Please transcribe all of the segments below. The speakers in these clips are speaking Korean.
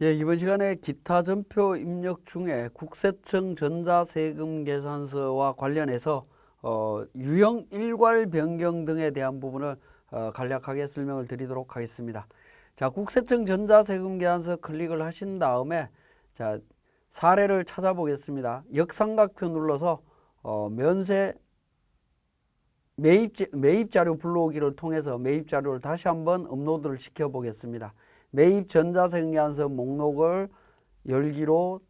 예, 이번 시간에 기타 전표 입력 중에 국세청 전자세금 계산서와 관련해서 어, 유형 일괄 변경 등에 대한 부분을 어, 간략하게 설명을 드리도록 하겠습니다. 자, 국세청 전자세금 계산서 클릭을 하신 다음에 자, 사례를 찾아보겠습니다. 역삼각표 눌러서 어, 면세 매입, 매입 자료 불러오기를 통해서 매입 자료를 다시 한번 업로드를 시켜 보겠습니다. 매입 전자생계한서 목록을 열기로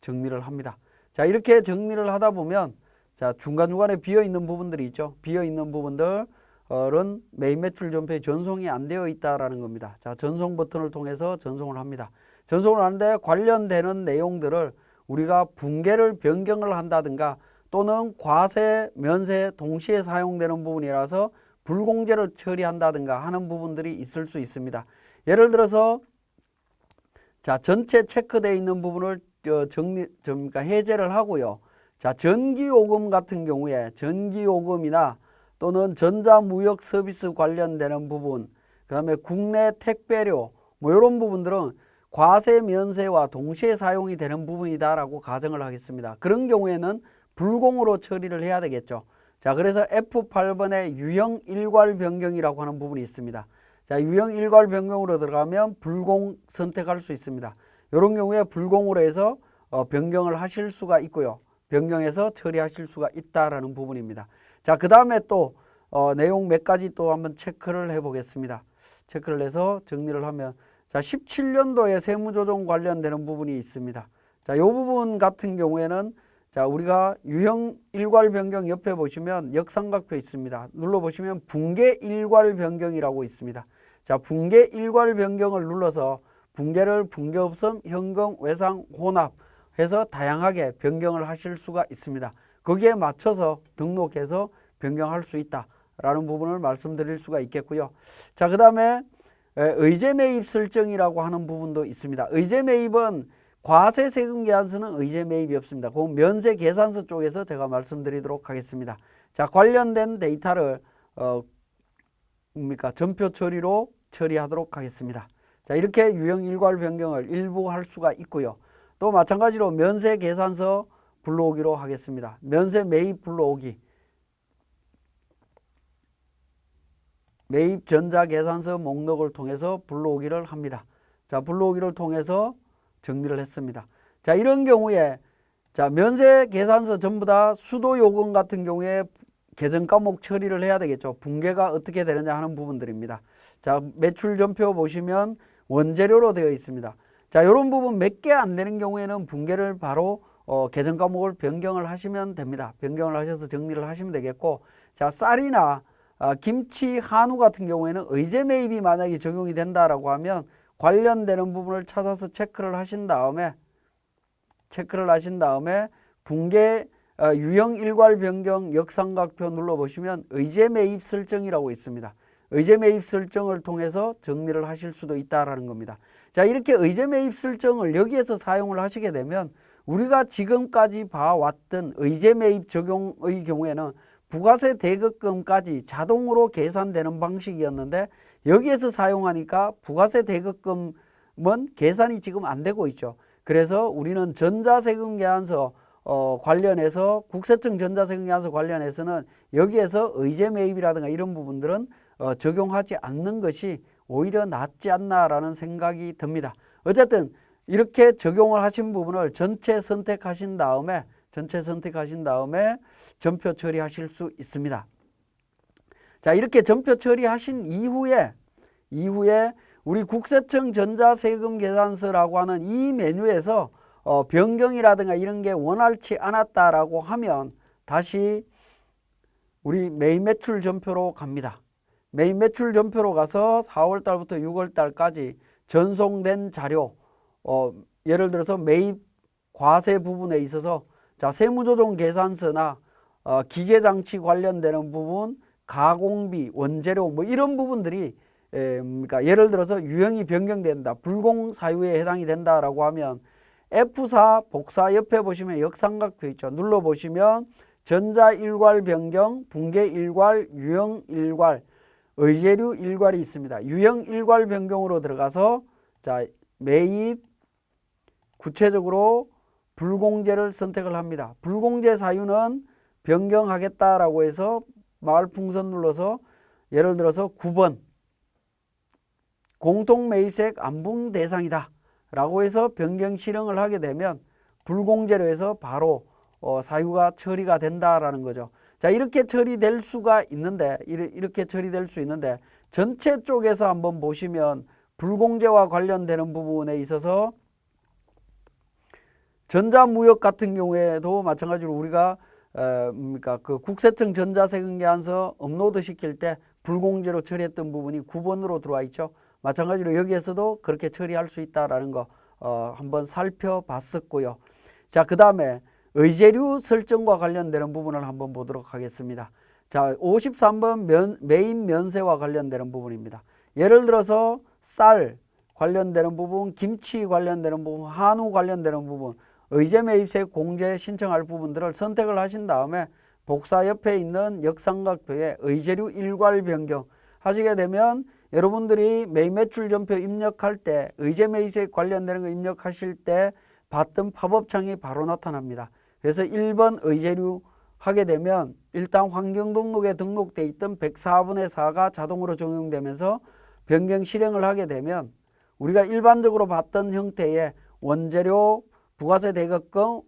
정리를 합니다. 자, 이렇게 정리를 하다 보면 자, 중간중간에 비어 있는 부분들이 있죠. 비어 있는 부분들은 매입 매출 전표에 전송이 안 되어 있다라는 겁니다. 자, 전송 버튼을 통해서 전송을 합니다. 전송을 하는데 관련되는 내용들을 우리가 붕괴를 변경을 한다든가 또는 과세, 면세 동시에 사용되는 부분이라서 불공제를 처리한다든가 하는 부분들이 있을 수 있습니다. 예를 들어서 자 전체 체크되어 있는 부분을 저 정리 좀 그러니까 해제를 하고요. 자 전기요금 같은 경우에 전기요금이나 또는 전자무역 서비스 관련되는 부분, 그 다음에 국내 택배료 뭐 이런 부분들은 과세 면세와 동시에 사용이 되는 부분이다라고 가정을 하겠습니다. 그런 경우에는 불공으로 처리를 해야 되겠죠. 자, 그래서 F8번에 유형 일괄 변경이라고 하는 부분이 있습니다. 자, 유형 일괄 변경으로 들어가면 불공 선택할 수 있습니다. 이런 경우에 불공으로 해서 어, 변경을 하실 수가 있고요. 변경해서 처리하실 수가 있다라는 부분입니다. 자, 그 다음에 또 어, 내용 몇 가지 또 한번 체크를 해 보겠습니다. 체크를 해서 정리를 하면 자, 17년도에 세무조정 관련되는 부분이 있습니다. 자, 이 부분 같은 경우에는 자, 우리가 유형 일괄 변경 옆에 보시면 역삼각표 있습니다. 눌러 보시면 붕괴 일괄 변경이라고 있습니다. 자, 붕괴 일괄 변경을 눌러서 붕괴를 붕괴 없음, 현금, 외상, 혼합 해서 다양하게 변경을 하실 수가 있습니다. 거기에 맞춰서 등록해서 변경할 수 있다라는 부분을 말씀드릴 수가 있겠고요. 자, 그다음에 의제 매입 설정이라고 하는 부분도 있습니다. 의제 매입은 과세 세금 계산서는 의제 매입이 없습니다. 그 면세 계산서 쪽에서 제가 말씀드리도록 하겠습니다. 자, 관련된 데이터를 어 뭡니까? 전표 처리로 처리하도록 하겠습니다. 자, 이렇게 유형 일괄 변경을 일부 할 수가 있고요. 또 마찬가지로 면세 계산서 불러오기로 하겠습니다. 면세 매입 불러오기. 매입 전자 계산서 목록을 통해서 불러오기를 합니다. 자, 불러오기를 통해서 정리를 했습니다. 자, 이런 경우에 자, 면세 계산서 전부 다 수도 요금 같은 경우에 계정 과목 처리를 해야 되겠죠. 붕괴가 어떻게 되느냐 하는 부분들입니다. 자, 매출 전표 보시면 원재료로 되어 있습니다. 자, 이런 부분 몇 개 안 되는 경우에는 붕괴를 바로 어, 계정 과목을 변경을 하시면 됩니다. 변경을 하셔서 정리를 하시면 되겠고, 자, 쌀이나 아, 김치, 한우 같은 경우에는 의제 매입이 만약에 적용이 된다라고 하면 관련되는 부분을 찾아서 체크를 하신 다음에 체크를 하신 다음에 붕괴 어, 유형 일괄 변경 역삼각표 눌러 보시면 의제 매입 설정이라고 있습니다. 의제 매입 설정을 통해서 정리를 하실 수도 있다라는 겁니다. 자, 이렇게 의제 매입 설정을 여기에서 사용을 하시게 되면 우리가 지금까지 봐왔던 의제 매입 적용의 경우에는 부가세 대급금까지 자동으로 계산되는 방식이었는데 여기에서 사용하니까 부가세 대급금은 계산이 지금 안 되고 있죠. 그래서 우리는 전자세금 계산서 어, 관련해서 국세청 전자세금 계산서 관련해서는 여기에서 의제 매입이라든가 이런 부분들은 어, 적용하지 않는 것이 오히려 낫지 않나라는 생각이 듭니다. 어쨌든 이렇게 적용을 하신 부분을 전체 선택하신 다음에 전체 선택하신 다음에 전표 처리하실 수 있습니다. 자, 이렇게 전표 처리하신 이후에 이후에 우리 국세청 전자세금 계산서라고 하는 이 메뉴에서 어, 변경이라든가 이런 게 원활치 않았다라고 하면 다시 우리 매입 매출 전표로 갑니다. 매입 매출 전표로 가서 4월 달부터 6월 달까지 전송된 자료 어, 예를 들어서 매입 과세 부분에 있어서 자 세무조정 계산서나 어, 기계장치 관련되는 부분 가공비 원재료 뭐 이런 부분들이 에, 그러니까 예를 들어서 유형이 변경된다 불공 사유에 해당이 된다라고 하면 F4 복사 옆에 보시면 역삼각표 있죠 눌러 보시면 전자 일괄 변경 붕괴 일괄 유형 일괄 의제류 일괄이 있습니다 유형 일괄 변경으로 들어가서 자 매입 구체적으로 불공제를 선택을 합니다. 불공제 사유는 변경하겠다라고 해서 마을 풍선 눌러서 예를 들어서 9번 공통 매입세액 안분 대상이다 라고 해서 변경 실행을 하게 되면 불공제로 해서 바로 어, 사유가 처리가 된다라는 거죠. 자 이렇게 처리될 수가 있는데 이렇게 처리될 수 있는데 전체 쪽에서 한번 보시면 불공제와 관련되는 부분에 있어서 전자무역 같은 경우에도 마찬가지로 우리가 어, 뭡니까 그 국세청 전자세금계안서 업로드 시킬 때 불공제로 처리했던 부분이 9번으로 들어와 있죠. 마찬가지로 여기에서도 그렇게 처리할 수 있다라는 거 어, 한번 살펴봤었고요. 자, 그 다음에 의제류 설정과 관련되는 부분을 한번 보도록 하겠습니다. 자, 53번 면, 메인 면세와 관련되는 부분입니다. 예를 들어서 쌀 관련되는 부분, 김치 관련되는 부분, 한우 관련되는 부분, 의제 매입세 공제 신청할 부분들을 선택을 하신 다음에 복사 옆에 있는 역삼각표에 의제류 일괄 변경 하시게 되면 여러분들이 매매출 전표 입력할 때 의제 매입세 관련되는 거 입력하실 때 봤던 팝업 창이 바로 나타납니다. 그래서 1번 의제류 하게 되면 일단 환경 등록에 등록돼 있던 104분의 4가 자동으로 적용되면서 변경 실행을 하게 되면 우리가 일반적으로 봤던 형태의 원재료 부가세 대급금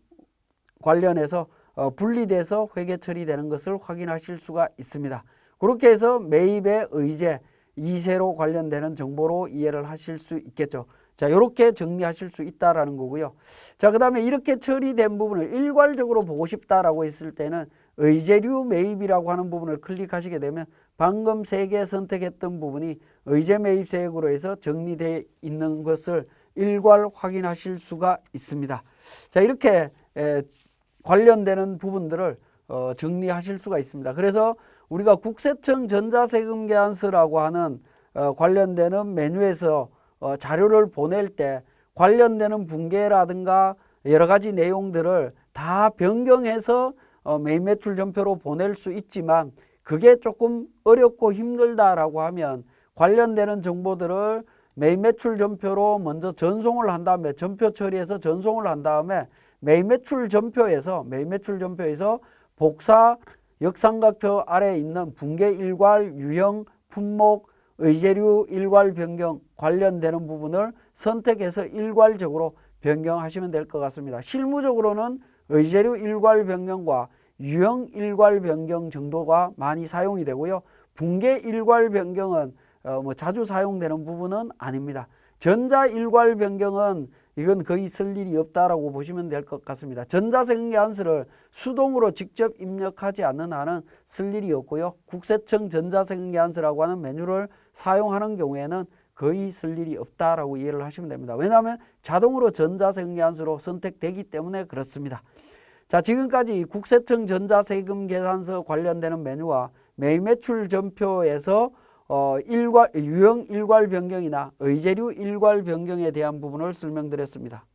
관련해서 어, 분리돼서 회계 처리되는 것을 확인하실 수가 있습니다. 그렇게 해서 매입의 의제 이세로 관련되는 정보로 이해를 하실 수 있겠죠. 자, 이렇게 정리하실 수 있다라는 거고요. 자, 그 다음에 이렇게 처리된 부분을 일괄적으로 보고 싶다라고 했을 때는 의제류 매입이라고 하는 부분을 클릭하시게 되면 방금 세 개 선택했던 부분이 의제 매입 세액으로 해서 정리되어 있는 것을 일괄 확인하실 수가 있습니다. 자, 이렇게 에, 관련되는 부분들을 어, 정리하실 수가 있습니다. 그래서 우리가 국세청 전자세금 계산서라고 하는 어, 관련되는 메뉴에서 어, 자료를 보낼 때 관련되는 분계라든가 여러 가지 내용들을 다 변경해서 어, 매매출 전표로 보낼 수 있지만 그게 조금 어렵고 힘들다라고 하면 관련되는 정보들을 매매출 전표로 먼저 전송을 한 다음에 전표 처리해서 전송을 한 다음에 매매출 전표에서 매매출 전표에서 복사 역삼각표 아래에 있는 분계 일괄 유형 품목 의제류 일괄 변경 관련되는 부분을 선택해서 일괄적으로 변경하시면 될 것 같습니다. 실무적으로는 의제류 일괄 변경과 유형 일괄 변경 정도가 많이 사용이 되고요. 분계 일괄 변경은 어, 뭐 자주 사용되는 부분은 아닙니다. 전자 일괄 변경은 이건 거의 쓸 일이 없다라고 보시면 될 것 같습니다. 전자생계안서를 수동으로 직접 입력하지 않는 한은 쓸 일이 없고요. 국세청 전자생계안서라고 하는 메뉴를 사용하는 경우에는 거의 쓸 일이 없다라고 이해를 하시면 됩니다. 왜냐하면 자동으로 전자생계안서로 선택되기 때문에 그렇습니다. 자, 지금까지 국세청 전자세금 계산서 관련되는 메뉴와 매매출 전표에서 어, 일괄, 유형 일괄 변경이나 의제류 일괄 변경에 대한 부분을 설명드렸습니다.